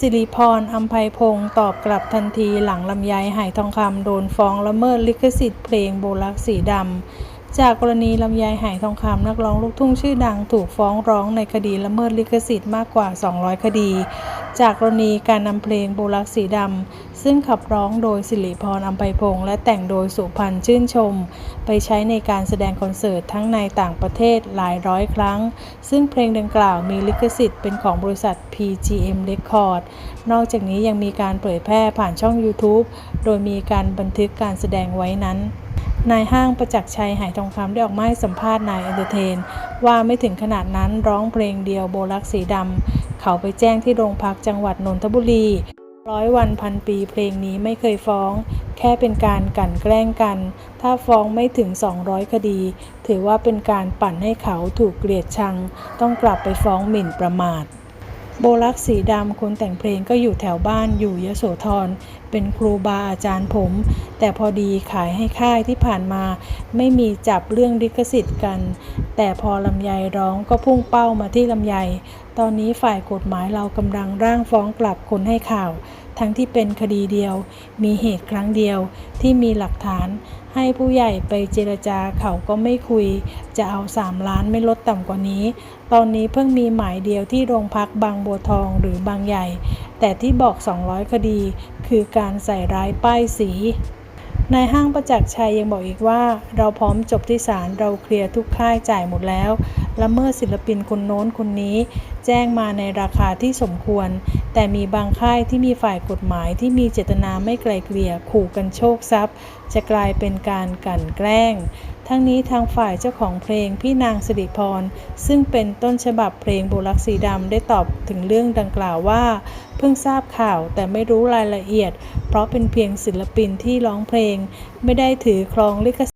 สิริพรอัมไพพงศ์ตอบกลับทันทีหลังลำไยหายทองคำโดนฟ้องละเมิดลิขสิทธิ์เพลงโบลักสีดำ จากกรณีลำไยไหทองคำนักร้องลูกทุ่งชื่อดังถูกฟ้องร้องในคดีละเมิดลิขสิทธิ์มากกว่า 200 คดี จากกรณีการนำเพลงโบลักสีดำซึ่งขับร้องโดยสิริพรอัมไพพงศ์และแต่งโดยสุพันธ์ชื่นชม ไปใช้ในการแสดงคอนเสิร์ตทั้งในต่างประเทศหลายร้อยครั้ง ซึ่งเพลงดังกล่าวมีลิขสิทธิ์เป็นของบริษัท PGM Record นอกจากนี้ยังมีการเผยแพร่ผ่านช่อง YouTube โดยมีการบันทึกการแสดงไว้นั้น นายห้างประจักษ์ชัยหายทองคำได้ออกมาให้สัมภาษณ์นายเอนเตอร์เทน ว่าไม่ถึงขนาดนั้นร้องเพลงเดียวโบลักสีดำเขาไปแจ้งที่โรงพักจังหวัดนนทบุรีร้อยวันพันปีเพลงนี้ไม่เคยฟ้อง แค่เป็นการกั่นแกล้งกัน ถ้าฟ้องไม่ถึง 200 คดี ถือว่าเป็นการปั่นให้เขาถูกเกลียดชัง ต้องกลับไปฟ้องหมิ่นประมาท โบลักสีดำคนแต่งเพลงก็อยู่แถวบ้านอยู่ยโสธร เป็นครูบาอาจารย์ผม แต่พอดีขายให้ค่ายที่ผ่านมา ไม่มีจับเรื่องลิขสิทธิ์กัน แต่พอลำไยร้องก็พุ่งเป้ามาที่ลำไย ตอนนี้ฝ่ายกฎหมายเรากำลังร่างฟ้องกลับคนให้ข่าว ทั้งที่เป็นคดีเดียว มีเหตุครั้งเดียวที่มีหลักฐาน ให้ผู้ใหญ่ไปเจรจาเขาก็ไม่คุย จะเอา3ล้านไม่ลดต่ำกว่านี้ ตอนนี้เพิ่งมีหมายเดียวที่โรงพักบางบัวทองหรือบางใหญ่ แต่ที่บอก 200 คดี คือการใส่ร้ายป้ายสีนายห้างประจักษ์ชัยยังบอกอีกว่า เราพร้อมจบที่ศาลเราเคลียร์ทุกค่ายจ่ายหมดแล้ว ละเมิดศิลปินคนโน้นคนนี้ แจ้งมาในราคาที่สมควร แต่มีบางค่ายที่มีฝ่ายกฎหมายที่มีเจตนาไม่ไกลเกลี่ยขู่กันโชคทรัพย์ จะกลายเป็นการกั่นแกล้ง ทั้งนี้ทางฝ่ายเจ้าของเพลงพี่นางสิริพร ซึ่งเป็นต้นฉบับเพลงโบลักสีดำได้ตอบถึงเรื่องดังกล่าวว่า เพิ่งทราบข่าวแต่ไม่รู้รายละเอียด เพราะเป็นเพียงศิลปินที่ร้องเพลง ไม่ได้ถือครองลิขสิทธิ์